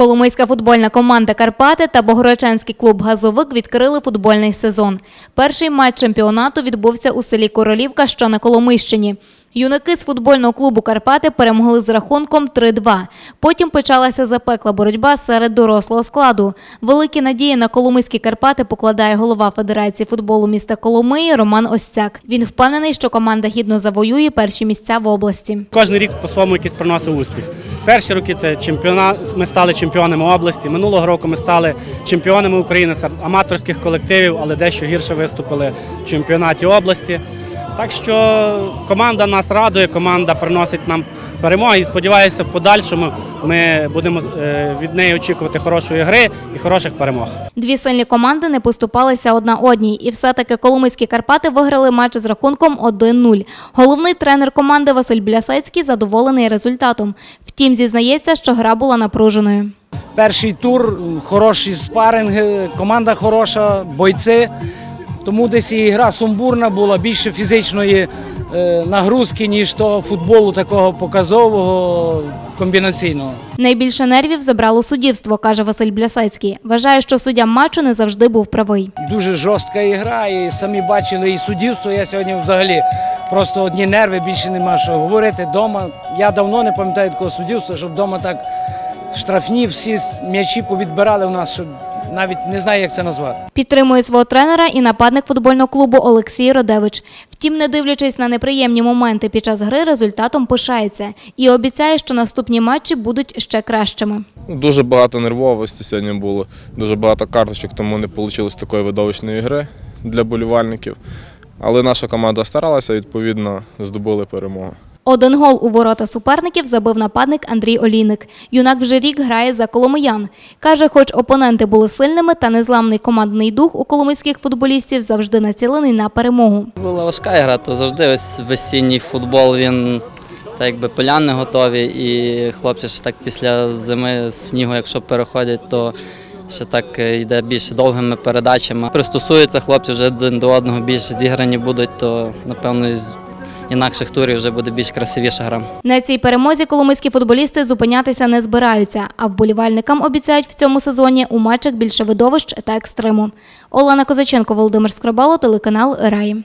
Коломийська футбольна команда Карпати та Богородчанський клуб Газовик відкрили футбольний сезон. Перший матч чемпіонату відбувся у селі Королівка, що на Коломийщині. Юнаки з футбольного клубу Карпати перемогли з рахунком 3-2. Потім почалася запекла боротьба серед дорослого складу. Великі надії на Коломийські Карпати покладає голова Федерації футболу міста Коломиї Роман Остяк. Він впевнений, що команда гідно завоює перші місця в області. Кожен рік по-своєму якийсь приносив успіх. Перші роки це чемпіонат. Ми стали чемпіонами області. Минулого року ми стали чемпіонами України серед аматорських колективів, але дещо гірше виступили в чемпіонаті області. Так що команда нас радує, команда приносить нам перемоги і сподіваюся, в подальшому ми будемо е, від неї очікувати хорошої гри і хороших перемог. Дві сильні команди не поступалися одна одній, і все-таки Коломийські Карпати виграли матч з рахунком 1-0. Головний тренер команди Василь Блясецький задоволений результатом. Втім, зізнається, що гра була напруженою. Перший тур, хороші спаринги, команда хороша, бойці. Тому десь і гра сумбурна була, більше фізичної е, нагрузки, ніж того футболу такого показового, комбінаційного. Найбільше нервів забрало суддівство, каже Василь Блясецький. Вважає, що суддя матчу не завжди був правий. Дуже жорстка ігра, і самі бачили і суддівство. Я сьогодні взагалі просто одні нерви, більше нема що говорити. Дома я давно не пам'ятаю такого суддівства, щоб вдома так штрафні всі м'ячі повідбирали у нас, що навіть не знаю, як це назвати. Підтримує свого тренера і нападник футбольного клубу Олексій Родевич. Втім, не дивлячись на неприємні моменти під час гри, результатом пишається і обіцяє, що наступні матчі будуть ще кращими. Дуже багато нервовості сьогодні було, дуже багато карточок, тому не вийшло такої видовищної гри для болівальників. Але наша команда старалася, відповідно, здобули перемогу. Один гол у ворота суперників забив нападник Андрій Олійник. Юнак вже рік грає за Коломиян. Каже, хоч опоненти були сильними, та незламний командний дух у коломийських футболістів завжди націлений на перемогу. Була важка гра, то завжди ось весінній футбол він так якби поляни готові, і хлопці ж так після зими снігу, якщо переходять, то ще так е, йде більш довгими передачами. Пристосуються хлопці вже один до одного більш зіграні будуть, то напевно інакших турів вже буде більш красивіша гра. На цій перемозі коломийські футболісти зупинятися не збираються, а вболівальникам обіцяють в цьому сезоні у матчах більше видовищ та екстриму. Олена Козаченко, Володимир Скрабало, телеканал Раї.